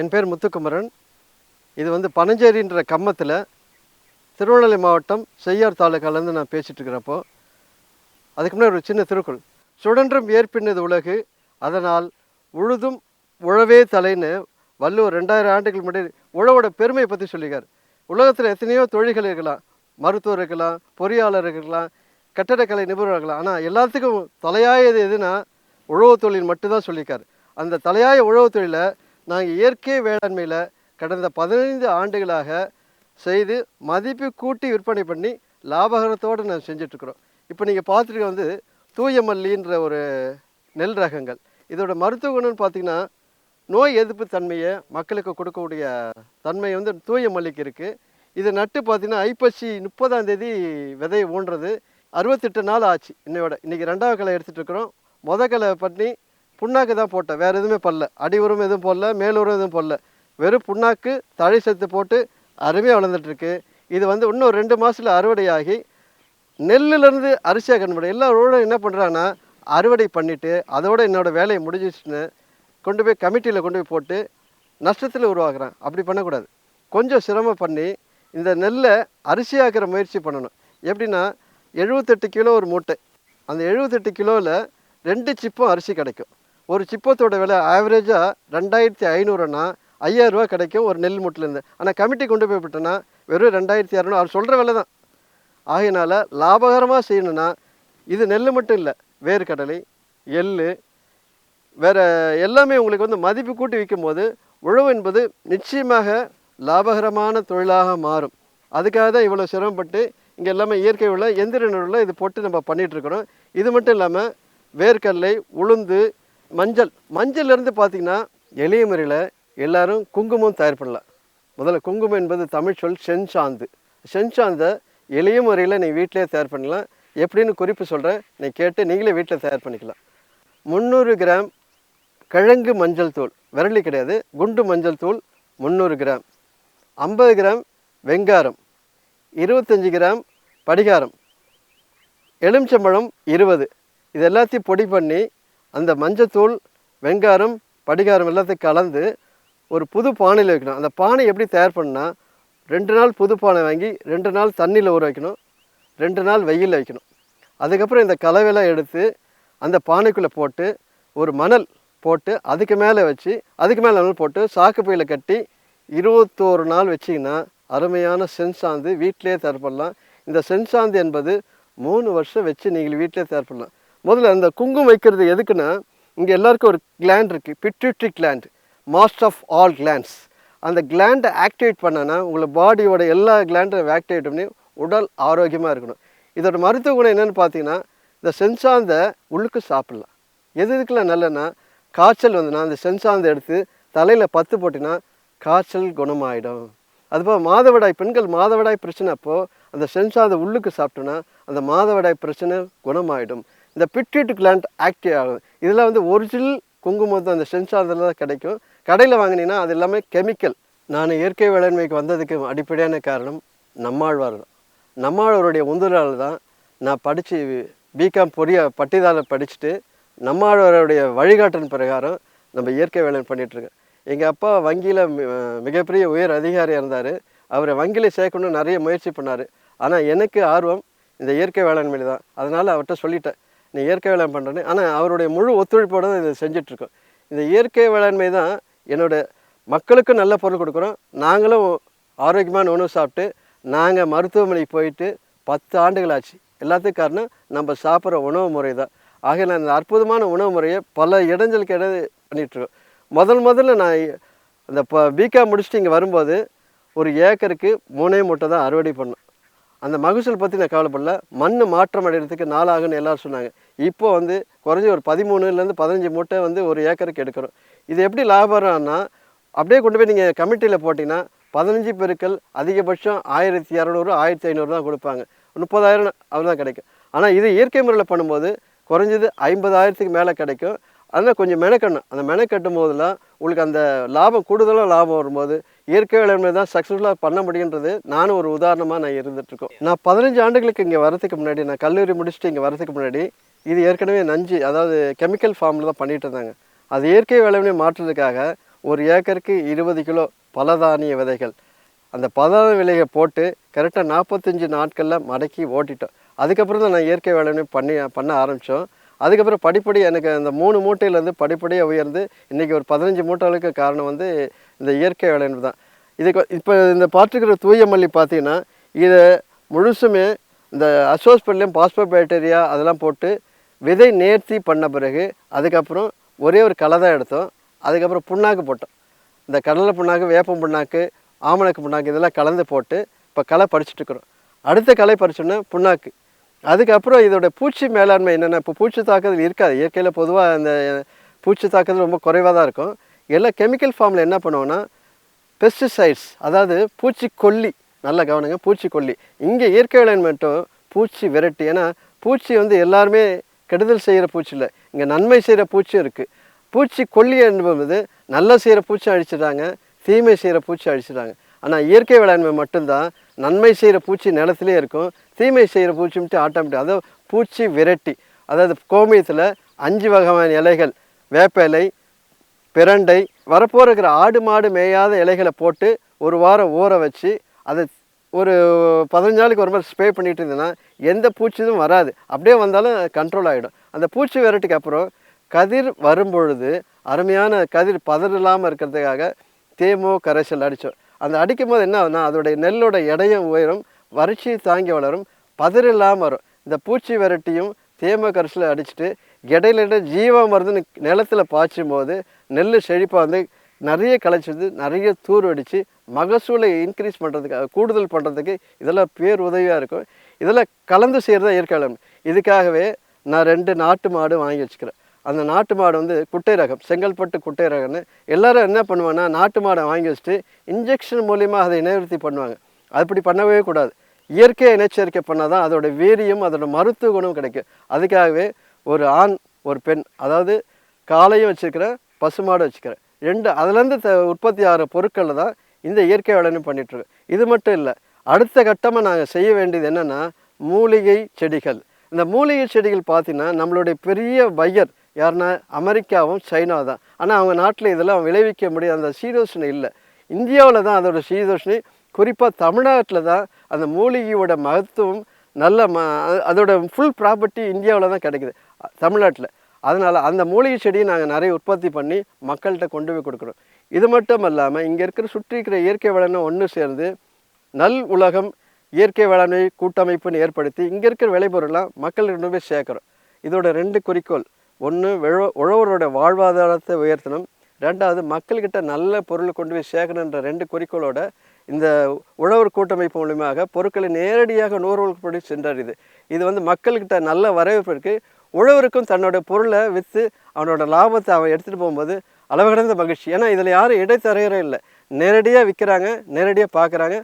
என் பேர் முத்துக்குமரன். இது வந்து பனஞ்சேரின்ற கம்மத்தில் திருவண்ணாமலை மாவட்டம் செய்யார் தாலுக்காலேருந்து நான் பேசிகிட்டு இருக்கிறப்போ அதுக்கு முன்னாடி ஒரு சின்ன திருக்குறள். சுடன்றும் ஏற்பின்னது உலகு அதனால் உழுதும் உழவே தலைன்னு வள்ளுவர் ரெண்டாயிரம் ஆண்டுகள் முன்னாடி உழவோட பெருமையை பற்றி சொல்லியிருக்கார். உலகத்தில் எத்தனையோ தொழில்கள் இருக்கலாம். மருத்துவர் இருக்கலாம் பொறியாளர் இருக்கலாம் கட்டடக்கலை நிபுணர் இருக்கலாம். ஆனால் எல்லாத்துக்கும் தலையாயது எதுனா உழவு தொழில் மட்டும்தான் சொல்லியிருக்கார். அந்த தலையாய உழவு தொழிலை நாங்கள் இயற்கை வேளாண்மையில் கடந்த பதினைந்து ஆண்டுகளாக செய்து மதிப்பு கூட்டி விற்பனை பண்ணி லாபகரத்தோடு நான் செஞ்சிட்ருக்குறோம். இப்போ நீங்கள் பார்த்துட்டு வந்து தூய மல்லின்ற ஒரு நெல் ரகங்கள். இதோட மருத்துவ குணம்னு பார்த்தீங்கன்னா நோய் எதிர்ப்பு தன்மையை மக்களுக்கு கொடுக்கக்கூடிய தன்மை வந்து தூய மல்லிக்கு இருக்குது இது நட்டு பார்த்தீங்கன்னா ஐப்பசி முப்பதாம் தேதி விதையை ஊன்றது. அறுபத்தெட்டு நாள் ஆச்சு. இன்னையோட இன்றைக்கி ரெண்டாவது களை எடுத்துகிட்டு இருக்கிறோம் முத கலை பண்ணி புண்ணாக்கு தான் போட்டேன். வேறு எதுவுமே பண்ணல அடி உரம் எதுவும் போடல. மேல் உரம் எதுவும் போடல. வெறும் புண்ணாக்கு தழை சேர்த்து போட்டு அருமையாக வளர்ந்துட்டுருக்கு. இது வந்து இன்னும் ரெண்டு மாதத்தில் அறுவடையாகி நெல்லுலேருந்து அரிசியாக கண்டுபிடி ஊழலும் என்ன பண்ணுறாங்கன்னா அறுவடை பண்ணிவிட்டு அதோட என்னோடய வேலையை முடிஞ்சிச்சுன்னு கொண்டு போய் கமிட்டியில் கொண்டு போய் போட்டு நஷ்டத்தில் உருவாக்குறான். அப்படி பண்ணக்கூடாது. கொஞ்சம் சிரமம் பண்ணி இந்த நெல்லை அரிசியாக்குற முயற்சி பண்ணணும். எப்படின்னா எழுபத்தெட்டு கிலோ ஒரு மூட்டை. அந்த எழுபத்தெட்டு கிலோவில் ரெண்டு சிப்பும் அரிசி கிடைக்கும். ஒரு சிப்பத்தோட விலை ஆவரேஜாக ரெண்டாயிரத்தி ஐநூறுனா ஐயாயிரரூவா கிடைக்கும் ஒரு நெல் மூட்டிலேருந்து. ஆனால் கமிட்டி கொண்டு போய் விட்டோன்னா வெறும் ரெண்டாயிரத்தி இரநூறு அவர் சொல்கிற விலை தான். ஆகையினால் லாபகரமாக செய்யணும்னா இது நெல் மட்டும் இல்லை வேர்க்கடலை எள் வேறு எல்லாமே உங்களுக்கு வந்து மதிப்பு கூட்டி விற்கும் போது உழவு என்பது நிச்சயமாக லாபகரமான தொழிலாக மாறும். அதுக்காக தான் இவ்வளோ சிரமப்பட்டு இங்கே எல்லாமே இயற்கை உள்ள எந்திர நூலில் இது போட்டு நம்ம பண்ணிகிட்ருக்குறோம் இது மட்டும் இல்லாமல் வேர்க்கடலை உளுந்து மஞ்சள் மஞ்சள்லேருந்து பார்த்திங்கன்னா எளிய முறையில் எல்லோரும் குங்குமம் தயார் பண்ணலாம். முதல்ல குங்குமம் என்பது தமிழ் சொல் செஞ்சாந்து. செஞ்சாந்தை எளிய முறையில் நீ வீட்டிலே தயார் பண்ணலாம். எப்படின்னு குறிப்பு சொல்கிறேன் நீ கேட்டு நீங்களே வீட்டில் தயார் பண்ணிக்கலாம். முந்நூறு கிராம் கிழங்கு மஞ்சள் தூள். விரலி கிடையாது. குண்டு மஞ்சள் தூள் முந்நூறு கிராம். ஐம்பது கிராம் வெங்காரம் இருபத்தஞ்சி கிராம் படிகாரம். எலுமிச்சம்பழம் இருபது. இது எல்லாத்தையும் பொடி பண்ணி அந்த மஞ்சத்தூள் வெங்காரம் படிகாரம் எல்லாத்தையும் கலந்து ஒரு புது பானையில் வைக்கணும். அந்த பானை எப்படி தயார் பண்ணால் ரெண்டு நாள் புது பானை வாங்கி ரெண்டு நாள் தண்ணியில் ஊற வைக்கணும். ரெண்டு நாள் வெயிலில் வைக்கணும். அதுக்கப்புறம் இந்த கலவையெல்லாம் எடுத்து அந்த பானைக்குள்ளே போட்டு ஒரு மணல் போட்டு அதுக்கு மேலே வச்சு அதுக்கு மேலே மணல் போட்டு சாக்கு பையில் கட்டி இருபத்தோரு நாள் வச்சிங்கன்னா அருமையான சென்சாந்து வீட்டிலே தயார் பண்ணலாம். இந்த சென்சாந்து என்பது மூணு வருஷம் வச்சு நீங்கள் வீட்டிலே தயார் பண்ணலாம். முதல்ல அந்த குங்குமம் வைக்கிறது எதுக்குன்னா இங்கே எல்லாருக்கும் ஒரு கிளாண்ட் இருக்குது pituitary gland master of all glands அந்த கிளாண்டை ஆக்டிவேட் பண்ணனா உங்களை பாடியோட எல்லா கிளாண்டும் ஆக்டிவேட் பண்ணி உடல் ஆரோக்கியமாக இருக்கணும். இதோட மருத்துவ குணம் என்னென்னு பார்த்தீங்கன்னா இந்த செஞ்சாந்த உள்ளுக்கு சாப்பிட்லாம். எது இதுக்கெல்லாம் நல்லன்னா காய்ச்சல் வந்துன்னா அந்த சென்சாந்தை எடுத்து தலையில் பத்து போட்டினா காய்ச்சல் குணமாயிடும். அதுபோல் மாதவிடாய் பெண்கள் மாதவிடாய் பிரச்சனை அப்போது அந்த சென்சாந்த உள்ளுக்கு சாப்பிட்டோன்னா அந்த மாதவிடாய் பிரச்சனை குணமாயிடும். இந்த பிட்யூட் கிளாண்ட் ஆக்டிவ் ஆகும் இதெல்லாம் வந்து ஒரிஜினல் குங்குமம் அந்த சென்சாந்தில் தான் கிடைக்கும். கடையில் வாங்கினீங்கன்னா அது எல்லாமே கெமிக்கல். நான் இயற்கை வேளாண்மைக்கு வந்ததுக்கு அடிப்படையான காரணம் நம்மாழ்வார் தான். நம்மாழ்வாருடைய உந்துதலால் தான் நான் படித்து பிகாம் பொறிய பட்டிதால படிச்சுட்டு நம்மாழ்வாருடைய வழிகாட்டின் பிரகாரம் நம்ம இயற்கை வேளாண் பண்ணிகிட்ருக்கேன் எங்கள் அப்பா வங்கியில் மிகப்பெரிய உயர் அதிகாரியாக இருந்தார். அவரை வங்கியில் சேர்க்கணும்னு நிறைய முயற்சி பண்ணார். ஆனால் எனக்கு ஆர்வம் இந்த இயற்கை வேளாண்மையில் தான். அதனால் அவர்கிட்ட சொல்லிட்டேன். நீ இயற்கை வேளாண் பண்ணுறேன்னு ஆனால் அவருடைய முழு ஒத்துழைப்போடு தான் இதை செஞ்சிட்ருக்கோம். இந்த இயற்கை வேளாண்மை தான் என்னோட மக்களுக்கும் நல்ல பொருள் கொடுக்குறோம். நாங்களும் ஆரோக்கியமான உணவு சாப்பிட்டு நாங்கள் மருத்துவமனைக்கு போயிட்டு பத்து ஆண்டுகள் ஆச்சு எல்லாத்துக்கும் காரணம் நம்ம சாப்பிட்ற உணவு முறை தான். ஆக நான் இந்த அற்புதமான உணவு முறையை பல இடைஞ்சலுக்கு இட பண்ணிகிட்ருக்கோம் முதல் முதல்ல நான் அந்த இப்போ பிகாம் முடிச்சுட்டு இங்கே வரும்போது ஒரு ஏக்கருக்கு மூணே மூட்டை தான் அறுவடை பண்ணோம். அந்த மகசூல் பற்றி நான் கவலைப்படல. மண் மாற்றம் அடைகிறதுக்கு நாளாகுன்னு எல்லோரும் சொன்னாங்க. இப்போ வந்து குறைஞ்சி ஒரு பதிமூணுலேருந்து பதினஞ்சு மூட்டை வந்து ஒரு ஏக்கருக்கு எடுக்கிறோம். இது எப்படி லாபம்னா அப்படியே கொண்டு போய் நீங்கள் கமிட்டியில் போட்டிங்கன்னா பதினஞ்சு பெருக்கள் அதிகபட்சம் ஆயிரத்தி இரநூறு ஆயிரத்தி ஐநூறு தான் கொடுப்பாங்க. முப்பதாயிரம் அவ்வளோதான் கிடைக்கும். ஆனால் இது இயற்கை முறையில் பண்ணும்போது குறைஞ்சது ஐம்பதாயிரத்துக்கு மேலே கிடைக்கும். அதனால் கொஞ்சம் மெனக்கட்டணும் அந்த மெனக்கட்டும் போதெல்லாம் உங்களுக்கு அந்த லாபம் கூடுதலாக லாபம் வரும்போது இயற்கை வேளாண்மை தான் சக்ஸஸ்ஃபுல்லாக பண்ண முடியுன்றது நானும் ஒரு உதாரணமாக நான் இருந்துகிட்ருக்கோம் நான் பதினஞ்சு ஆண்டுகளுக்கு இங்கே வரதுக்கு முன்னாடி நான் கல்லூரி முடிச்சுட்டு இங்கே வரதுக்கு முன்னாடி இது ஏற்கனவே நஞ்சு அதாவது கெமிக்கல் ஃபார்மில் தான் பண்ணிகிட்டு இருந்தாங்க. அது இயற்கை வேளாண்மை மாற்றுறதுக்காக ஒரு ஏக்கருக்கு இருபது கிலோ பலதானிய விதைகள் அந்த பலதானிய விலையை போட்டு கரெக்டாக நாற்பத்தஞ்சு நாட்களில் மடக்கி ஓட்டிட்டோம். அதுக்கப்புறம் தான் நான் இயற்கை வேளாண்மை பண்ணி பண்ண ஆரம்பித்தோம் அதுக்கப்புறம் படிப்படி எனக்கு அந்த மூணு மூட்டையிலேருந்து படிப்படியாக உயர்ந்து இன்றைக்கி ஒரு பதினஞ்சு மூட்டை அளவுக்கு காரணம் வந்து இந்த இயற்கை வேளாண்மை தான். இதுக்கு இப்போ இந்த பார்த்துருக்கிற தூய மல்லி பார்த்தீங்கன்னா இதை முழுசுமே இந்த அசோஸ்பெல்லியம் பாஸ்போபேக்டீரியா அதெல்லாம் போட்டு விதை நேர்த்தி பண்ண பிறகு அதுக்கப்புறம் ஒரே ஒரு களை தான் எடுத்தோம். அதுக்கப்புறம் புண்ணாக்கு போட்டோம். இந்த கடலை புண்ணாக்கு வேப்பம் புண்ணாக்கு ஆமணக்கு புண்ணாக்கு இதெல்லாம் கலந்து போட்டு இப்போ களை பறிச்சுட்டு இருக்கிறோம். அடுத்த களை பறிச்சோன்னா புண்ணாக்கு. அதுக்கப்புறம் இதோட பூச்சி மேலாண்மை என்னென்ன? இப்போ பூச்சி தாக்குதல் இருக்காது. இயற்கையில் பொதுவாக அந்த பூச்சி தாக்குதல் ரொம்ப குறைவாக தான் இருக்கும். எல்லாம் கெமிக்கல் ஃபார்மில் என்ன பண்ணுவோன்னா பெஸ்டிசைட்ஸ் அதாவது பூச்சிக்கொல்லி நல்லா கவனிங்க பூச்சிக்கொல்லி. இங்கே இயற்கை வேளாண் மட்டும் பூச்சி விரட்டி ஏன்னா பூச்சி வந்து எல்லாருமே கெடுதல் செய்கிற பூச்சி இல்லை. இங்கே நன்மை செய்கிற பூச்சியும் இருக்குது பூச்சி கொல்லி என்பது நல்லா செய்கிற பூச்சி அழிச்சிடுறாங்க தீமை செய்கிற பூச்சி அழிச்சிடுறாங்க. ஆனால் இயற்கை வேளாண்மை மட்டும்தான். நன்மை செய்கிற பூச்சி நிலத்திலே இருக்கும். தீமை செய்கிற பூச்சி மட்டும் ஆட்டோமேட்டிக் அதாவது பூச்சி விரட்டி அதாவது கோமியத்தில் அஞ்சு வகையான இலைகள் வேப்ப இலை பிரண்டை வரப்போகிற இருக்கிற ஆடு மாடு மேயாத இலைகளை போட்டு ஒரு வாரம் ஊற வச்சு அதை ஒரு பதினஞ்சு நாளைக்கு ஒரு மாதிரி ஸ்ப்ரே பண்ணிட்டு இருந்தேன்னா எந்த பூச்சியும் வராது. அப்படியே வந்தாலும் கண்ட்ரோல் ஆகிடும் அந்த பூச்சி விரட்டுக்கு அப்புறம் கதிர் வரும்பொழுது அருமையான கதிர் பதறில்லாமல் இருக்கிறதுக்காக தேமோ கரைசல் அடித்தோம். அந்த அடிக்கும் போது என்ன ஆகுதுன்னா அதோடைய நெல்லோட எடையும் உயரும் வறட்சி தாங்கி வளரும் பதிர் இல்லாமல் வரும். இந்த பூச்சி விரட்டியும் தேம கரிசில் அடிச்சுட்டு இடையில இடையில ஜீவ மருந்து நிலத்தில் பாய்ச்சும் போது நெல் செழிப்பாக வந்து நிறைய களைச்சிருந்து நிறைய தூர் அடித்து மகசூலை இன்க்ரீஸ் பண்ணுறதுக்கு கூடுதல் பண்ணுறதுக்கு இதெல்லாம் பேர் உதவியாக இருக்கும். இதெல்லாம் கலந்து செய்கிறது இயற்கை இதுக்காகவே நான் ரெண்டு நாட்டு மாடு வாங்கி வச்சுக்கிறேன். அந்த நாட்டு மாடு வந்து குட்டை ரகம் செங்கல்பட்டு குட்டை ரகம்னு எல்லாரும் என்ன பண்ணுவாங்கன்னா நாட்டு மாடை வாங்கி வச்சுட்டு இன்ஜெக்ஷன் மூலிமா அதை இனவிருத்தி பண்ணுவாங்க. அப்படி பண்ணவே கூடாது. இயற்கையை இனச்சேர்க்கை பண்ணால் தான் அதோட வீரியம் அதோட மருத்துவ குணம் கிடைக்கும். அதுக்காகவே ஒரு ஆண் ஒரு பெண் அதாவது காலையும் வச்சுருக்கிறேன் பசுமாடு வச்சுக்கிறேன். ரெண்டு அதுலேருந்து த உற்பத்தி ஆகிற பொருட்களில் தான் இந்த இயற்கை வேளாண்மை பண்ணிகிட்ருக்கோம் இது மட்டும் இல்லை அடுத்த கட்டமாக நாங்கள் செய்ய வேண்டியது என்னென்னா மூலிகை செடிகள். இந்த மூலிகை செடிகள் பார்த்திங்கன்னா நம்மளுடைய பெரிய பையர் யாருன்னா அமெரிக்காவும் சைனா தான் ஆனால் அவங்க நாட்டில் இதெல்லாம் விளைவிக்க முடியாது. அந்த சீதோஷ்ணி இல்லை. இந்தியாவில் தான் அதோடய சீதோஷ்ணி. குறிப்பாக தமிழ்நாட்டில் தான் அந்த மூலிகையோட மகத்துவம் நல்ல ம அதோட ஃபுல் ப்ராப்பர்ட்டி இந்தியாவில் தான் கிடைக்குது. தமிழ்நாட்டில். அதனால் அந்த மூலிகை செடியை நாங்கள் நிறைய உற்பத்தி பண்ணி மக்கள்கிட்ட கொண்டு போய் கொடுக்குறோம் இது மட்டும் இல்லாமல் இங்கே இருக்கிற சுற்றி இருக்கிற இயற்கை வேளாண்மை ஒன்று சேர்ந்து நல் உலகம் இயற்கை வேளாண்மை கூட்டமைப்புன்னு ஏற்படுத்தி இங்கே இருக்கிற விளைபொருள்லாம் மக்கள் கொண்டு போய் சேர்க்குறோம். இதோட ரெண்டு குறிக்கோள். ஒன்று விழ உழவரோட வாழ்வாதாரத்தை உயர்த்தணும். ரெண்டாவது மக்கள்கிட்ட நல்ல பொருள் கொண்டு போய் சேர்க்கணுன்ற ரெண்டு குறிக்கோளோட இந்த உழவர் கூட்டமைப்பு மூலியமாக பொருட்களை நேரடியாக நுகர்வோருக்கு சென்றறியுது இது. வந்து மக்கள்கிட்ட நல்ல வரவேற்பு இருக்குது உழவருக்கும் தன்னோட பொருளை விற்று அவனோட லாபத்தை அவன் எடுத்துகிட்டு போகும்போது அளவு கடந்த மகிழ்ச்சி. ஏன்னா இதில் யாரும் இடைத்தரகரே இல்லை. நேரடியாக விற்கிறாங்க நேரடியாக பார்க்குறாங்க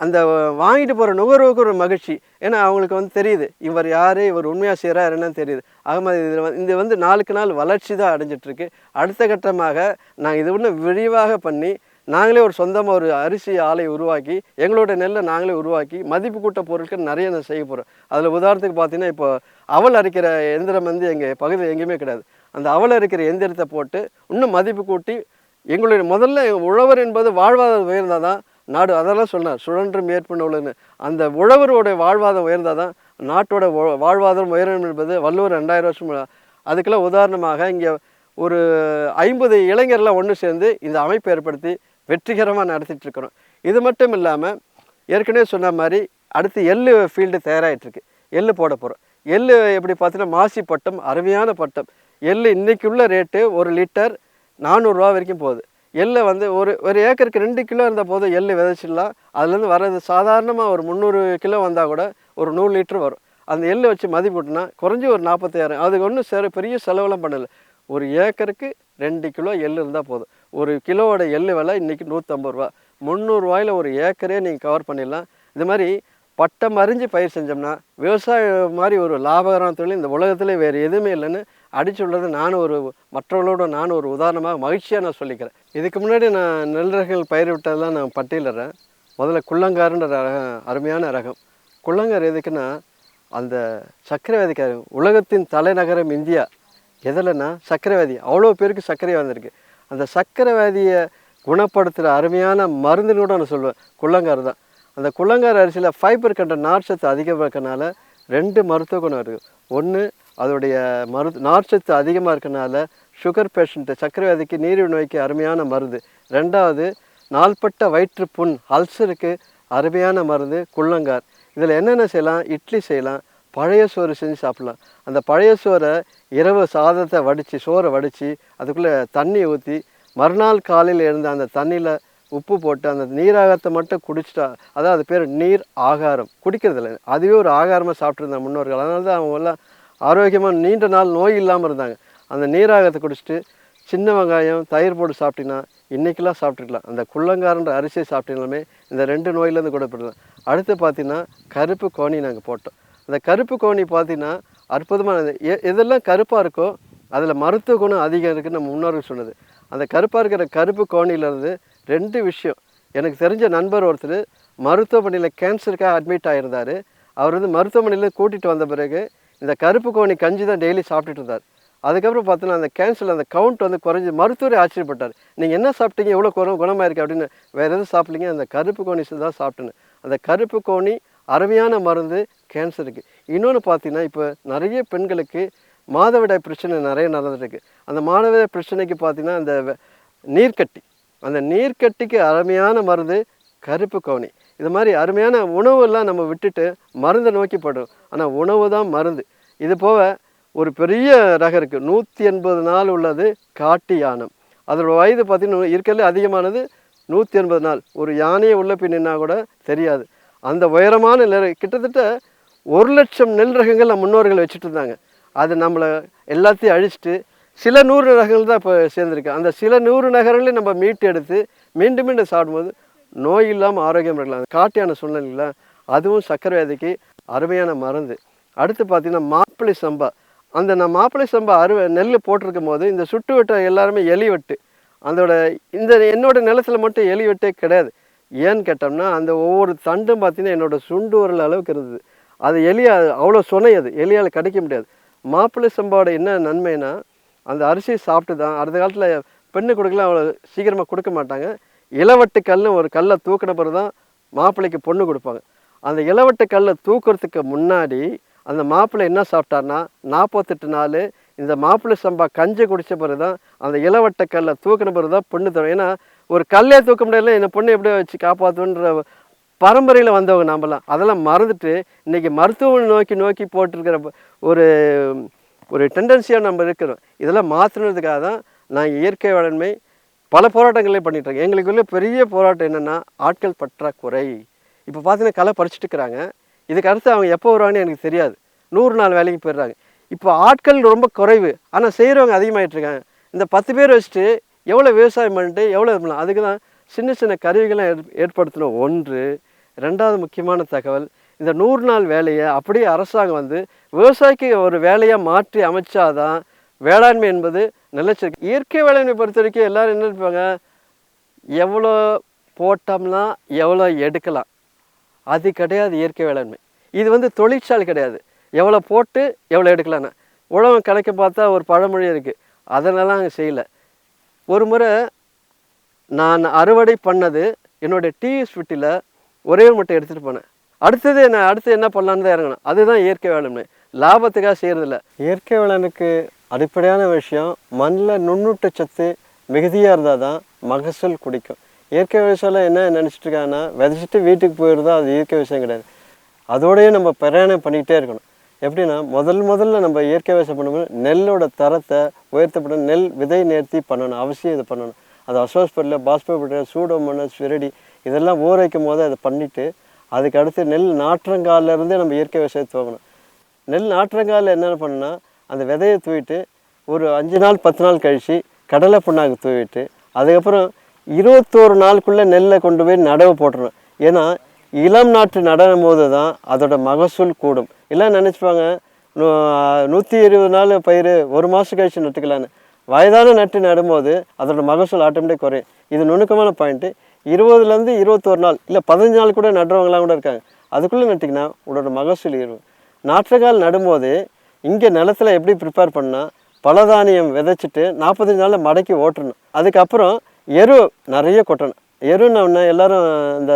அந்த வாங்கிட்டு போகிற நுகர்வுக்கு ஒரு மகிழ்ச்சி. ஏன்னா அவங்களுக்கு வந்து தெரியுது இவர் யார் இவர் உண்மையாக செய்கிறார் என்னன்னு தெரியுது. ஆக மாதிரி இதில் வந்து இது வந்து நாளுக்கு நாள் வளர்ச்சி தான் அடைஞ்சிட்ருக்கு. அடுத்த கட்டமாக நாங்கள் இது இன்னும் விரிவாக பண்ணி நாங்களே ஒரு சொந்தமாக ஒரு அரிசி ஆலை உருவாக்கி எங்களோட நெல்லை நாங்களே உருவாக்கி மதிப்பு கூட்ட பொருட்கள் நிறைய நான் செய்ய போகிறோம் அதில் உதாரணத்துக்கு பார்த்தீங்கன்னா இப்போ அவல் அரைக்கிற எந்திரம் வந்து எங்கள் பகுதியில் எங்கேயுமே கிடையாது. அந்த அவல் அரைக்கிற எந்திரத்தை போட்டு இன்னும் மதிப்பு கூட்டி எங்களுடைய முதல்ல உழவர் என்பது வாழ்வாதாரம் உயர்ந்தால் தான் நாடு அதெல்லாம் சொன்னார் சுழன்றும் மேற்பண்ணுள்ளன்னு அந்த உழவரோடைய வாழ்வாதம் உயர்ந்தால் தான் நாட்டோட வாழ்வாதாரம் உயரணும் என்பது வள்ளுவர் ரெண்டாயிரம் வருஷம் அதுக்கெல்லாம் உதாரணமாக இங்கே ஒரு ஐம்பது இளைஞர்லாம் ஒன்று சேர்ந்து இந்த அமைப்பை ஏற்படுத்தி வெற்றிகரமாக நடத்திட்டு இருக்கிறோம். இது மட்டும் இல்லாமல் ஏற்கனவே சொன்ன மாதிரி அடுத்து எள்ளு ஃபீல்டு தயாராகிட்டுருக்கு எள்ளு போட போகிறோம் எள்ளு எப்படி பார்த்தீங்கன்னா மாசி பட்டம் அருமையான பட்டம். எள்ளு இன்றைக்குள்ள ரேட்டு ஒரு லிட்டர் நானூறுரூவா வரைக்கும் போகுது. எள்ளை வந்து ஒரு ஒரு ஏக்கருக்கு ரெண்டு கிலோ இருந்தால் போதும் எள்ளு விதைச்சிடலாம். அதுலேருந்து வர்றது சாதாரணமாக ஒரு முந்நூறு கிலோ வந்தால் கூட ஒரு நூறு லிட்ரு வரும். அந்த எள்ளு வச்சு மதிப்பிட்டுனா குறைஞ்சி ஒரு நாற்பத்தாயிரம் அதுக்கு ஒன்றும் சரி பெரிய செலவெல்லாம் பண்ணலை. ஒரு ஏக்கருக்கு ரெண்டு கிலோ எள்ளு இருந்தால் போதும். ஒரு கிலோவோட எள்ளு விலை இன்றைக்கி நூற்றம்பது ரூபா. முந்நூறுரூவாயில் ஒரு ஏக்கரே நீங்கள் கவர் பண்ணிடலாம். இது மாதிரி பட்டம் அறிஞ்சு பயிர் செஞ்சோம்னா விவசாயம் மாதிரி ஒரு லாபகரமான தொழில் இந்த உலகத்தில் வேறு எதுவுமே இல்லைன்னு அடிச்சு நான் நானும் ஒரு மற்றவர்களோட நானும் ஒரு உதாரணமாக மகிழ்ச்சியாக நான் சொல்லிக்கிறேன். இதுக்கு முன்னாடி நான் நெல் ரகங்கள் பயிரிட்டதெல்லாம் நான் பட்டியலிடுறேன். முதல்ல குள்ளங்காருன்ற ரகம் அருமையான ரகம். குள்ளங்கார் எதுக்குன்னா அந்த சக்கரவர்த்திக்காரர் உலகத்தின் தலைநகரம் இந்தியா. எதில்னா சக்கரவாதி அவ்வளோ பேருக்கு சர்க்கரை வந்திருக்கு. அந்த சர்க்கரை வியாதியை குணப்படுத்துகிற அருமையான மருந்துன்னு கூட நான் சொல்லுவேன் குள்ளங்கார் தான். அந்த குள்ளங்கார் அரிசியில் ஃபைபர் கண்ட நார்ச்சத்து அதிகமாக இருக்கனால ரெண்டு மருத்துவ குணம் இருக்குது ஒன்று அதோடைய மரு நார்ச்சத்து அதிகமாக இருக்கனால சுகர் பேஷண்ட்டு சர்க்கரை வியாதிக்கு நீரிழிவு நோய்க்கு அருமையான மருந்து. ரெண்டாவது நாள்பட்ட வயிற்றுப்புண் அல்சருக்கு அருமையான மருந்து குள்ளங்கார். இதில் என்னென்ன செய்யலாம்? இட்லி செய்யலாம் பழைய சோறு செஞ்சு சாப்பிட்லாம். அந்த பழைய சோறை இரவு சாதத்தை வடித்து சோறை வடித்து அதுக்குள்ளே தண்ணி ஊற்றி மறுநாள் காலையில் இருந்த அந்த தண்ணியில் உப்பு போட்டு அந்த நீராகத்தை மட்டும் குடிச்சிட்டா அதாவது அது பேர் நீர் ஆகாரம். குடிக்கிறதில்ல. அதுவே ஒரு ஆகாரமாக சாப்பிட்ருந்த முன்னோர்கள். அதனால தான் அவங்க எல்லாம் ஆரோக்கியமாக நீண்ட நாள் நோய் இல்லாமல் இருந்தாங்க. அந்த நீராகத்தை குடிச்சிட்டு சின்ன வெங்காயம் தயிர் போட்டு சாப்பிட்டீங்கன்னா இன்றைக்கெல்லாம் சாப்பிட்டுக்கலாம். அந்த குள்ளங்காரன்ற அரிசியை சாப்பிட்டீங்களாமே இந்த ரெண்டு நோயிலேருந்து குணப்படலாம் அடுத்து பார்த்தீங்கன்னா கருப்பு கோணி நாங்கள் போட்டோம். அந்த கருப்பு கோணி பார்த்தீங்கன்னா அற்புதமானது எ எதெல்லாம் கருப்பாக இருக்கோ அதில் மருத்துவ குணம் அதிகம் இருக்குன்னு நம்ம முன்னோர்கள் சொன்னது. அந்த கருப்பாக இருக்கிற கருப்பு கோணியிலேருந்து ரெண்டு விஷயம். எனக்கு தெரிஞ்ச நண்பர் ஒருத்தர் மருத்துவமனையில் கேன்சருக்காக அட்மிட் ஆகியிருந்தார் அவர் வந்து மருத்துவமனையில் கூட்டிகிட்டு வந்த பிறகு இந்த கருப்பு கோணி கஞ்சி தான் டெய்லி சாப்பிட்டுட்டு இருந்தார். அதுக்கப்புறம் பார்த்தோன்னா அந்த கேன்சரில் அந்த கவுண்ட் வந்து குறைஞ்சி மருத்துவரே ஆச்சரியப்பட்டார். நீங்கள் என்ன சாப்பிட்டீங்க? எவ்வளோ குணம் குணமாயிருக்கு அப்படின்னு வேறு எதுவும் சாப்பிட்லீங்க. அந்த கருப்பு கோணி தான் சாப்பிட்டேன்னு. அந்த கருப்பு கோணி அருமையான மருந்து கேன்சருக்கு இன்னொன்று பார்த்தீங்கன்னா இப்போ நிறைய பெண்களுக்கு மாதவிடாய் பிரச்சனை நிறைய நடந்துருக்கு அந்த மாதவிடாய் பிரச்சனைக்கு பார்த்தீங்கன்னா அந்த நீர்க்கட்டி. அந்த நீர்க்கட்டிக்கு அருமையான மருந்து கருப்பு கவுனி இது மாதிரி அருமையான உணவெல்லாம் நம்ம விட்டுட்டு மருந்தை நோக்கி போடுறோம். ஆனால் உணவு தான் மருந்து. இது போக ஒரு பெரிய ரகம் இருக்குது நூற்றி எண்பது நாள் உள்ளது காட்டு யானம். அதோடய வயது பார்த்திங்கன்னா இருக்கிறதுல அதிகமானது நூற்றி எண்பது நாள். ஒரு யானையை உள்ள பின்னா கூட தெரியாது. அந்த உயரமான நெல் கிட்டத்தட்ட ஒரு லட்சம் நெல் ரகங்கள் நம்ம முன்னோர்கள் வச்சுட்டு இருந்தாங்க. அது நம்மளை எல்லாத்தையும் அழிச்சிட்டு சில நூறு நகரங்கள் தான் இப்போ சேர்ந்துருக்கு. அந்த சில நூறு நகரங்களையும் நம்ம மீட்டு எடுத்து மீண்டும் மீண்டும் சாப்பிடும்போது நோய் இல்லாமல் ஆரோக்கியம் இருக்கலாம். காட்டியான சூழ்நிலையில் அதுவும் சர்க்கரை வியாதிக்கு அருமையான மருந்து. அடுத்து பார்த்தீங்கன்னா மாப்பிள்ளை சம்பா. அந்த நான் மாப்பிள்ளை சம்பா அறுவை நெல் போட்டிருக்கும் போது இந்த சுட்டு வெட்ட எல்லாருமே எலி வெட்டு. அதோட இந்த என்னோட நிலத்துல மட்டும் எலி வெட்டே கிடையாது. ஏன்னு கேட்டோம்னா அந்த ஒவ்வொரு தண்டும் பார்த்தீங்கன்னா என்னோட சுண்டு உரல் அளவுக்கு இருந்தது. அது எலியா அவ்வளோ சுனையது எலியால் கிடைக்க முடியாது. மாப்பிள்ளை சம்பாவோட என்ன நன்மைனா அந்த அரிசியை சாப்பிட்டு தான் அடுத்த காலத்தில் பெண்ணு கொடுக்கலாம் அவ்வளோ சீக்கிரமாக கொடுக்க மாட்டாங்க. இளவட்டு கல்லுன்னு ஒரு கல்லை தூக்கின பிறகு தான் மாப்பிள்ளைக்கு பொண்ணு கொடுப்பாங்க. அந்த இளவட்டு கல்லை தூக்குறதுக்கு முன்னாடி அந்த மாப்பிள்ளை என்ன சாப்பிட்டார்னா நாற்பத்தெட்டு நாள் இந்த மாப்பிள்ளை சம்பா கஞ்சி குடித்த பிறகு தான் அந்த இளவட்ட கல்லை தூக்கின பிறகு தான் பொண்ணு தரும். ஏன்னா ஒரு கல்லே தூக்க முடியல இந்த பொண்ணை எப்படியோ வச்சு காப்பாற்றுன்ற பரம்பரையில் வந்தவங்க நம்மலாம் அதெல்லாம் மறந்துட்டு இன்றைக்கி மருத்துவ நோக்கி நோக்கி போட்டிருக்கிற ஒரு ஒரு டெண்டன்சியாக நம்ம இருக்கிறோம். இதெல்லாம் மாற்றுனதுக்காக தான் நான் இயற்கை வளன்மை பல போராட்டங்களே பண்ணிட்டு எங்களுக்குள்ளே பெரிய போராட்டம் என்னென்னா ஆட்கள் பற்றாக்குறை. இப்போ பார்த்தீங்கன்னா களை பறிச்சுட்டு இருக்கிறாங்க. இதுக்கு அடுத்து அவங்க எப்போ வருவாங்கன்னு எனக்கு தெரியாது. நூறு நாள் வேலைக்கு போயிடுறாங்க. இப்போ ஆட்கள் ரொம்ப குறைவு. ஆனால் செய்கிறவங்க அதிகமாயிட்டுருக்காங்க இந்த பத்து பேர் வச்சுட்டு எவ்வளோ விவசாயம் பண்ணிட்டு எவ்வளோ இது பண்ணலாம்? அதுக்கு தான் சின்ன சின்ன கருவிகளை ஏற்படுத்தின ஒன்று. ரெண்டாவது முக்கியமான தகவல் இந்த நூறு நாள் வேலையை அப்படியே அரசாங்கம் வந்து விவசாயிக்கு ஒரு வேலையாக மாற்றி அமைச்சாதான் வேளாண்மை என்பது நிலச்சிருக்கு. இயற்கை வேளாண்மை பொறுத்த வரைக்கும் எல்லோரும் என்ன நினைப்பாங்க? எவ்வளோ போட்டோம்னா எவ்வளோ எடுக்கலாம். அது கிடையாது இயற்கை வேளாண்மை. இது வந்து தொழிற்சாலை கிடையாது. எவ்வளோ போட்டு எவ்வளோ எடுக்கலான்னு உழவு கணக்கு பார்த்தா ஒரு பழமொழி இருக்குது அதனால அங்கே செய்யலை. ஒரு முறை நான் அறுவடை பண்ணது என்னுடைய டிஎஸ் வீட்டில் ஒரே மட்டும் எடுத்துகிட்டு போனேன். அடுத்தது என்ன அடுத்து என்ன பண்ணலான்னு தான் இறங்கணும் அதுதான் இயற்கை வேளாண்மை. லாபத்துக்காக செய்கிறதில்ல இயற்கை வேளாண்மைக்கு அடிப்படையான விஷயம் மண்ணில் நுண்ணுட்ட சத்து மிகுதியாக இருந்தால் தான் மகசூல் குடிக்கும். இயற்கை விவசாயம் என்ன நினச்சிட்டு இருக்காங்கன்னா விதைச்சிட்டு வீட்டுக்கு போயிடுதா அது இயற்கை விவசாயம் கிடையாது. அதோடய நம்ம பிரயாணம் பண்ணிக்கிட்டே இருக்கணும். எப்படின்னா முதல் முதல்ல நம்ம இயற்கை விவசாயம் பண்ணும்போது நெல்லோட தரத்தை உயர்த்தப்படும் நெல் விதை நேர்த்தி பண்ணணும் அவசியம் இதை பண்ணணும். அது அசோஸ்பரில் பாஸ்போபிட்டர் சூடோமோனஸ் சுரடி இதெல்லாம் ஊற வைக்கும் போது அதை பண்ணிவிட்டு அதுக்கு அடுத்து நெல் நாற்றங்காலில் இருந்தே நம்ம இயற்கை விவசாயத்தை துவங்கணும். நெல் நாற்றங்காலில் என்னென்ன பண்ணுன்னா அந்த விதையை தூவிட்டு ஒரு அஞ்சு நாள் பத்து நாள் கழித்து கடலை புண்ணாக்கு தூவிட்டு அதுக்கப்புறம் இருபத்தோரு நாளுக்குள்ளே நெல்லை கொண்டு போய் நடவு போட்டுறணும். ஏன்னா இளம் நாற்று நடனும் போது தான் அதோட மகசூல் கூடும். எல்லாம் நினச்சிப்பாங்க நூ நூற்றி இருபது நாள் பயிர் ஒரு மாதம் கழிச்சு நட்டுக்கலான்னு. வயதான நட்டு நடும்போது அதோட மகசூல் ஆட்டோமேட்டிக் குறையும். இது நுணுக்கமான பாயிண்ட்டு இருபதுலேருந்து இருபத்தோரு நாள் இல்லை பதினஞ்சு நாள் கூட நடுறவங்களாம் கூட இருக்காங்க. அதுக்குள்ளே நட்டிங்கன்னா உங்களோட மகசூல் ஏறும். நாற்றுக்கால் நடும்போது இங்கே நிலத்துல எப்படி ப்ரிப்பேர் பண்ணால் பலதானியம் விதைச்சிட்டு நாற்பத்தஞ்சு நாளில் மடக்கி ஓட்டணும். அதுக்கப்புறம் எரு நிறைய கொட்டணும். எருன்னு எல்லோரும் இந்த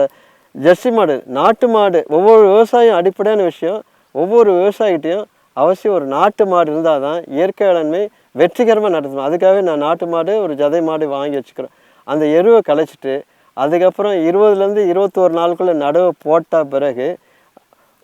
ஜெர்சி மாடு நாட்டு மாடு ஒவ்வொரு விவசாயம் அடிப்படையான விஷயம். ஒவ்வொரு விவசாயிகிட்டையும் அவசியம் ஒரு நாட்டு மாடு இருந்தால் தான் இயற்கை வேளாண்மை வெற்றிகரமாக நடத்தணும். அதுக்காகவே நான் நாட்டு மாடு ஒரு ஜதை மாடு வாங்கி வச்சுக்கிறேன். அந்த எருவை களைச்சிட்டு அதுக்கப்புறம் இருபதுலேருந்து இருபத்தோரு நாளுக்குள்ளே நடவு போட்ட பிறகு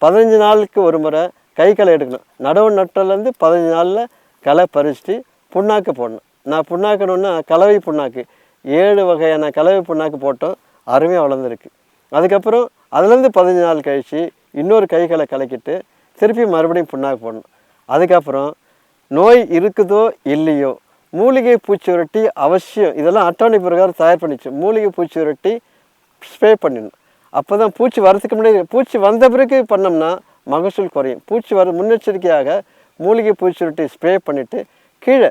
பதினஞ்சு நாளுக்கு ஒரு முறை கை களை எடுக்கணும். நடவு நட்டுலேருந்து பதினஞ்சு நாளில் களை பறிச்சுட்டு புண்ணாக்கு போடணும். நான் புண்ணாக்கணுன்னா கலவை புண்ணாக்கு. ஏழு வகையான கலவை புண்ணாக்கு போட்டோம். அருமையாக வளர்ந்துருக்கு. அதுக்கப்புறம் அதுலேருந்து பதினஞ்சு நாள் கழித்து இன்னொரு கை களை கலக்கிட்டு திருப்பி மறுபடியும் புண்ணாக்கு போடணும். அதுக்கப்புறம் நோய் இருக்குதோ இல்லையோ மூலிகை பூச்சி உரட்டி அவசியம். இதெல்லாம் அட்டவணை பிரகாரம் தயார் பண்ணிச்சு. மூலிகை பூச்சி உரட்டி ஸ்ப்ரே பண்ணிடணும் அப்போ தான் பூச்சி வரதுக்கு முன்னாடி பூச்சி வந்த பிறகு பண்ணோம்னா மகசூல் குறையும். பூச்சி வர முன்னெச்சரிக்கையாக மூலிகை பூச்சி விரட்டி ஸ்ப்ரே பண்ணிவிட்டு கீழே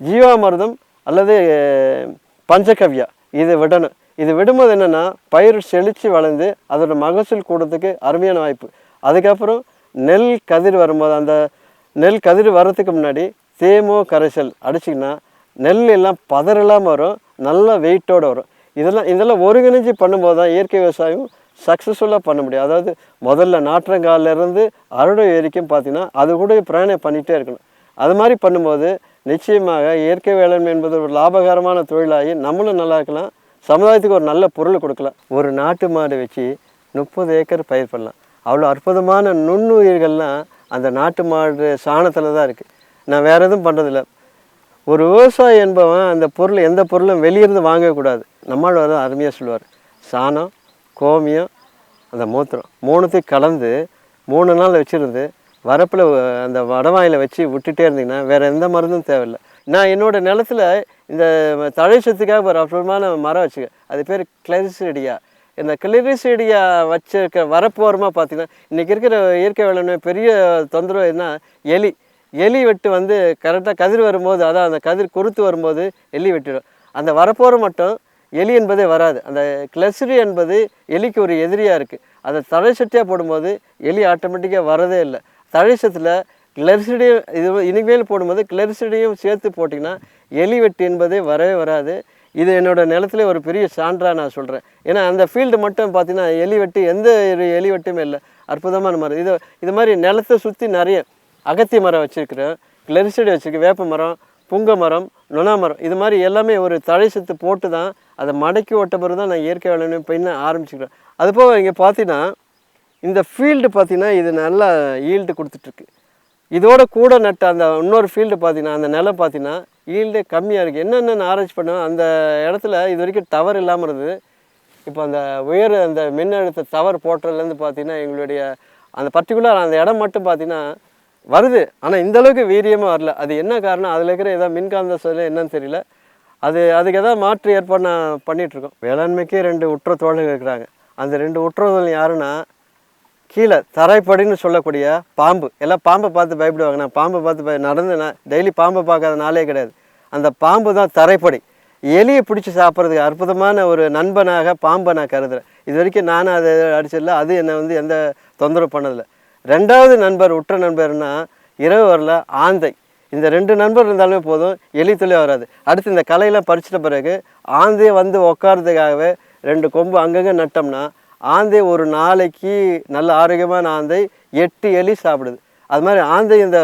ஜீவாமிர்தம் அல்லது பஞ்சகவ்யா இதை விடணும். இது விடும்போது என்னென்னா பயிர் செழித்து வளர்ந்து அதோட மகசூல் கூடத்துக்கு அருமையான வாய்ப்பு. அதுக்கப்புறம் நெல் கதிர் வரும்போது அந்த நெல் கதிர் வர்றதுக்கு முன்னாடி தேமோ கரைசல் அடிச்சிங்கன்னா நெல் எல்லாம் பதறலாமல் வரும் நல்லா வெயிட்டோடு வரும். இதெல்லாம் இதெல்லாம் ஒருங்கிணைஞ்சு பண்ணும்போது தான் இயற்கை விவசாயம் சக்ஸஸ்ஃபுல்லாக பண்ண முடியும். அதாவது முதல்ல நாற்றங்கால்ல இருந்து அறுவடை வரைக்கும் பார்த்தீங்கன்னா அது கூட பிரயாணம் பண்ணிகிட்டே இருக்கணும். அது மாதிரி பண்ணும்போது நிச்சயமாக இயற்கை வேளாண்மை என்பது ஒரு லாபகரமான தொழிலாகி நம்மளும் நல்லா இருக்கலாம். சமுதாயத்துக்கு ஒரு நல்ல பொருள் கொடுக்கலாம். ஒரு நாட்டு மாடு வச்சு முப்பது ஏக்கர் பயிர் பண்ணலாம். அவ்வளோ அற்புதமான நுண்ணுயிர்கள்லாம் அந்த நாட்டு மாடு சாணத்தில் தான் இருக்குது நான் வேறு எதுவும் பண்ணுறதில்ல ஒரு விவசாயி என்பவன் அந்த பொருள் எந்த பொருளும் வெளியிருந்து வாங்கக்கூடாது. நம்மளோட அருமையாக சொல்லுவார். சாணம் கோமியம் அந்த மூத்திரம். மூணுத்தையும் கலந்து மூணு நாள் வச்சுருந்து வரப்பில் அந்த வடவாயில் வச்சு விட்டுட்டே இருந்தீங்கன்னா வேறு எந்த மருந்தும் தேவையில்லை. நான் என்னோடய நிலத்துல இந்த தழை சத்துக்காக ஒரு அற்புதமான மரம் வச்சுக்கேன். அது பேர் கிளரிசிடியா. இந்த கிளரிசிடியா வச்சிருக்க வரப்போரமாக பார்த்தீங்கன்னா இன்றைக்கி இருக்கிற இயற்கை வேளாண்மை பெரிய தொந்தரவு என்ன எலி. எலி வெட்டு வந்து கரெக்டாக கதிர் வரும்போது அதான் அந்த கதிர் குறுத்து வரும்போது எலி வெட்டிடும். அந்த வரப்போரம் மட்டும் எலி என்பதே வராது. அந்த கிளஸ்ரி என்பது எலிக்கு ஒரு எதிரியாக இருக்குது அதை தழை சட்டியாக போடும்போது எலி ஆட்டோமேட்டிக்காக வரதே இல்லை. தழை சத்தில் கிளரிசிடியும் இது இனிமேல் போடும்போது கிளரிசிடியும் சேர்த்து போட்டிங்கன்னா எலி வெட்டு என்பதே வரவே வராது. இது என்னோடய நிலத்துல ஒரு பெரிய சான்றாக நான் சொல்கிறேன் ஏன்னா அந்த ஃபீல்டு மட்டும் பார்த்தீங்கன்னா எலி வெட்டு எந்த ஒரு எலி வெட்டுமே இல்லை. அற்புதமான மரம். இது இது மாதிரி நிலத்தை சுற்றி நிறைய அகத்தி மரம் வச்சுருக்கிறேன். கிளரிசைடு வச்சுருக்கேன். வேப்ப மரம் புங்க மரம் நொனா மரம் இது மாதிரி எல்லாமே ஒரு தழை சத்து போட்டு தான் அதை மடக்கி ஓட்ட பிறகு தான் நான் இயற்கை வேளாண்மை பண்ண ஆரம்பிச்சுக்கிறேன். அதுபோக இங்கே பார்த்தீங்கன்னா இந்த ஃபீல்டு பார்த்தீங்கன்னா இது நல்லா ஈல்டு கொடுத்துட்ருக்கு இதோட கூட நட்ட அந்த இன்னொரு ஃபீல்டு பார்த்தீங்கன்னா அந்த நிலம் பார்த்தீங்கன்னா ஈல்டே கம்மியாக இருக்குது என்னென்ன ஆராய்ச்சி பண்ணோம் அந்த இடத்துல இது வரைக்கும் டவர் இல்லாமல் இருந்தது. இப்போ அந்த உயர் அந்த மின்னழுத்த டவர் போட்டதுலேருந்து பார்த்தீங்கன்னா எங்களுடைய அந்த பர்டிகுலர் அந்த இடம் மட்டும் பார்த்தீங்கன்னா வருது. ஆனால் இந்தளவுக்கு வீரியமாக வரல. அது என்ன காரணம்? அதில் இருக்கிற ஏதாவது மின்காந்த சொல்ல என்னன்னு தெரியல. அது அதுக்கு எதாவது மாற்று ஏற்பாடு நான் பண்ணிகிட்ருக்கோம் வேளாண்மைக்கே ரெண்டு உற்ற தோழர்கள் இருக்கிறாங்க. அந்த ரெண்டு உற்றதோழர் யாருன்னா கீழே தரைப்படின்னு சொல்லக்கூடிய பாம்பு. எல்லாம் பாம்பை பார்த்து பயப்படுவாங்க. நான் பாம்பை பார்த்து பய நடந்து நான் டெய்லி பாம்பை பார்க்காத நாளே கிடையாது. அந்த பாம்பு தான் தரைப்படி. எலியை பிடிச்சி சாப்பிட்றதுக்கு அற்புதமான ஒரு நண்பனாக பாம்பை நான் கருதுறேன். இது வரைக்கும் நானும் அதை அடிச்சிடல அது என்னை வந்து எந்த தொந்தரவு பண்ணதில்லை. ரெண்டாவது நண்பர் உற்ற நண்பர்னா இரவு வரல ஆந்தை. இந்த ரெண்டு நண்பர் இருந்தாலுமே போதும் எலி தொல்லை வராது. அடுத்து இந்த கலையெல்லாம் பறிச்சிட்ட பிறகு ஆந்தையை வந்து உக்காரதுக்காகவே ரெண்டு கொம்பு அங்கங்கே நட்டோம்னா ஆந்தை ஒரு நாளைக்கு நல்ல ஆரோக்கியமான ஆந்தை எட்டு எலி சாப்பிடுது. அது மாதிரி ஆந்தை இந்த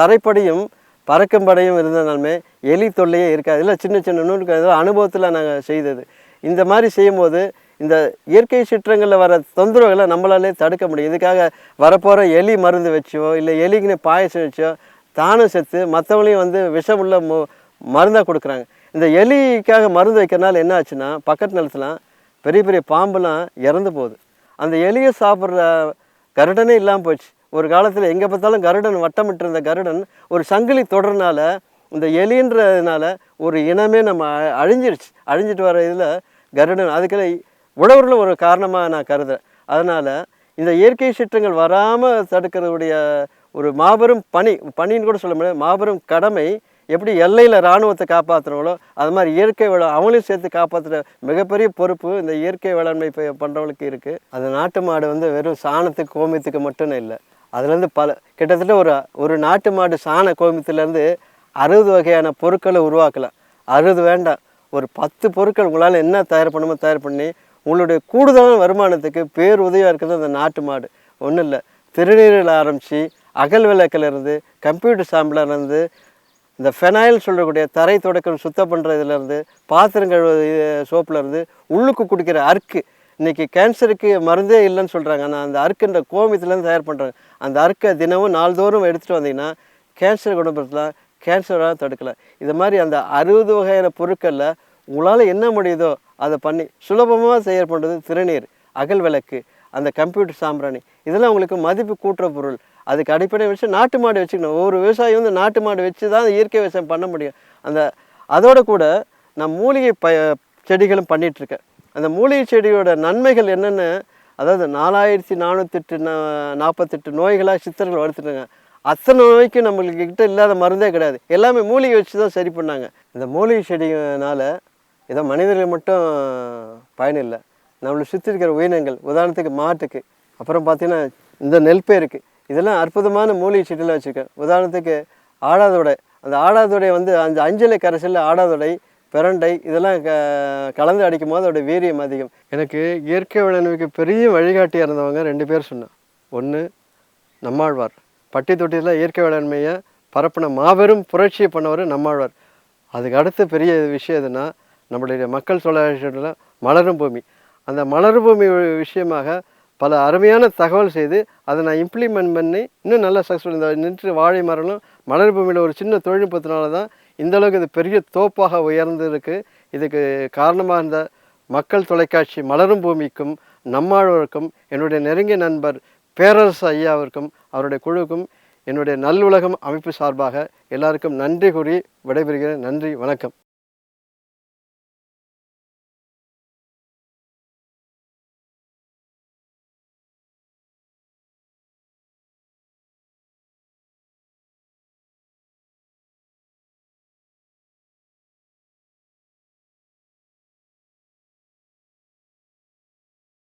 தரைப்படையும் பறக்கும் படையும் இருந்தனாலுமே எலி தொல்லையே இருக்காது. இல்லை சின்ன சின்ன நூல் அனுபவத்தில் நாங்கள் செய்தது. இந்த மாதிரி செய்யும்போது இந்த இயற்கை சீற்றங்களில் வர தொந்தரவுகளை நம்மளாலே தடுக்க முடியும். இதுக்காக வரப்போகிற எலி மருந்து வச்சோ இல்லை எலிக்குன்னு பாயசம் வச்சோ தானும் செத்து மற்றவங்களையும் வந்து விஷமுள்ள மு மருந்தாக கொடுக்குறாங்க. இந்த எலிக்காக மருந்து வைக்கிறனால என்ன ஆச்சுன்னா பக்கத்து நிலத்துலாம் பெரிய பெரிய பாம்புலாம் இறந்து போகுது. அந்த எலியை சாப்பிட்ற கருடனே இல்லாமல் போச்சு. ஒரு காலத்தில் எங்கே பார்த்தாலும் கருடன் வட்டமிட்டு இருந்த கருடன் ஒரு சங்கிலி தொடர்னால இந்த எலின்றதுனால ஒரு இனமே நம்ம அ- அழிஞ்சிருச்சு. அழிஞ்சிட்டு வர இதில் கருடன் அதுக்கெல்லாம் உழவர்கள் ஒரு காரணமாக நான் கருதுறேன். அதனால் இந்த இயற்கை சீற்றங்கள் வராமல் தடுக்கிறதுடைய ஒரு மாபெரும் பணி பணின்னு கூட சொல்ல முடியாது. மாபெரும் கடமை எப்படி எல்லையில் இராணுவத்தை காப்பாற்றுறவங்களோ அது மாதிரி இயற்கை வேளா அவங்களையும் சேர்த்து காப்பாற்றுற மிகப்பெரிய பொறுப்பு இந்த இயற்கை வேளாண்மை இப்போ பண்ணுறவங்களுக்கு இருக்குது அது நாட்டு மாடு வந்து வெறும் சாணத்துக்கு கோமியத்துக்கு மட்டும் இல்லை. அதுலேருந்து பல கிட்டத்தட்ட ஒரு ஒரு நாட்டு மாடு சாண கோமியத்துலேருந்து அறுபது வகையான பொருட்களை உருவாக்கலாம். அறுபது வேண்டாம். ஒரு பத்து பொருட்கள் உங்களால் என்ன தயார் பண்ணுமோ தயார் பண்ணி உங்களுடைய கூடுதலான வருமானத்துக்கு பேர் உதவியாக இருக்கிறது அந்த நாட்டு மாடு. ஒன்றும் இல்லை. திருநீரில் ஆரம்பித்து அகல் விளக்கிலிருந்து கம்ப்யூட்டர் சாம்பிளர்லேருந்து இந்த ஃபெனாயில் சொல்லக்கூடிய தரை தொடக்கம் சுத்தம் பண்ணுறதுலேருந்து பாத்திரம் கழுவு சோப்புலேருந்து உள்ளுக்கு குடிக்கிற அர்க்கு இன்றைக்கி கேன்சருக்கு மருந்தே இல்லைன்னு சொல்கிறாங்க ஆனால் அந்த அர்க்குன்ற கோமியத்துலேருந்து தயார் பண்ணுறாங்க அந்த அர்க்கை தினமும் நாள்தோறும் எடுத்துகிட்டு வந்தீங்கன்னா கேன்சர் குணப்படுத்தலாம் கேன்சராக தடுக்கலாம். இது மாதிரி அந்த அறுபது வகையான பொருட்களில் உங்களால் என்ன முடியுதோ அதை பண்ணி சுலபமாக செய்ய பண்ணுறது திருநீர் அகல் விளக்கு அந்த கம்ப்யூட்டர் சாம்பிராணி. இதெல்லாம் உங்களுக்கு மதிப்பு கூட்டுற பொருள். அதுக்கு அடிப்படை வச்சு நாட்டு மாடு வச்சுக்கணும். ஒவ்வொரு விவசாயி வந்து நாட்டு மாடு வச்சு தான் இயற்கை விவசாயம் பண்ண முடியும். அந்த அதோட கூட நான் மூலிகை ப செடிகளும் பண்ணிகிட்ருக்கேன் அந்த மூலிகை செடியோட நன்மைகள் என்னென்னு அதாவது நாலாயிரத்தி நானூற்றெட்டு நாற்பத்தெட்டு நோய்களாக சித்தர்கள் வளர்த்துட்டாங்க. அத்தனை நோய்க்கும் நம்மளுக்கு கிட்ட இல்லாத மருந்தே கிடையாது. எல்லாமே மூலிகை வச்சு தான் சரி பண்ணாங்க. இந்த மூலிகை செடினால ஏதோ மனிதர்கள் மட்டும் பயனில்லை. நம்மளை சுற்றி இருக்கிற உயிரினங்கள் உதாரணத்துக்கு மாட்டுக்கு அப்புறம் பார்த்தீங்கன்னா இந்த நெல்பயிருக்கு இதெல்லாம் அற்புதமான மூலிகை செடியெல்லாம் வச்சுருக்கேன். உதாரணத்துக்கு ஆடாதொடை அந்த ஆடாதொடை வந்து அந்த அஞ்சலை கரைசலில் ஆடாதொடை பிரண்டை இதெல்லாம் க கலந்து அடிக்கும் போது அதோட வீரியம் அதிகம். எனக்கு இயற்கை வேளாண்மைக்கு பெரிய வழிகாட்டியாக இருந்தவங்க ரெண்டு பேர் சொன்னேன். ஒன்று நம்மாழ்வார். பட்டி தொட்டியில் இயற்கை வேளாண்மையை பரப்பின மாபெரும் புரட்சியை பண்ணவர் நம்மாழ்வார். அதுக்கு அடுத்த பெரிய விஷயம் எதுனா நம்மளுடைய மக்கள் தொழிலாளர்கள் மலரும் பூமி. அந்த மலரும் பூமி விஷயமாக பல அருமையான தகவல் செய்து அதை நான் இம்ப்ளிமெண்ட் பண்ணி இன்னும் நல்லா சக்ஸஸ்ஃபுல் இந்த நின்று வாழை மரணம் மலர் பூமியில் ஒரு சின்ன தொழில்நுட்பத்தினால தான் இந்தளவுக்கு இது பெரிய தோப்பாக உயர்ந்திருக்கு. இதுக்கு காரணமாக இருந்த மக்கள் தொலைக்காட்சி மலரும் பூமிக்கும் நம்மாழ்வருக்கும் என்னுடைய நெருங்கிய நண்பர் பேரரசு ஐயாவிற்கும் அவருடைய குழுவுக்கும் என்னுடைய நல்லுலகம் அமைப்பு சார்பாக எல்லாருக்கும் நன்றி கூறி விடைபெறுகிறேன். நன்றி வணக்கம்.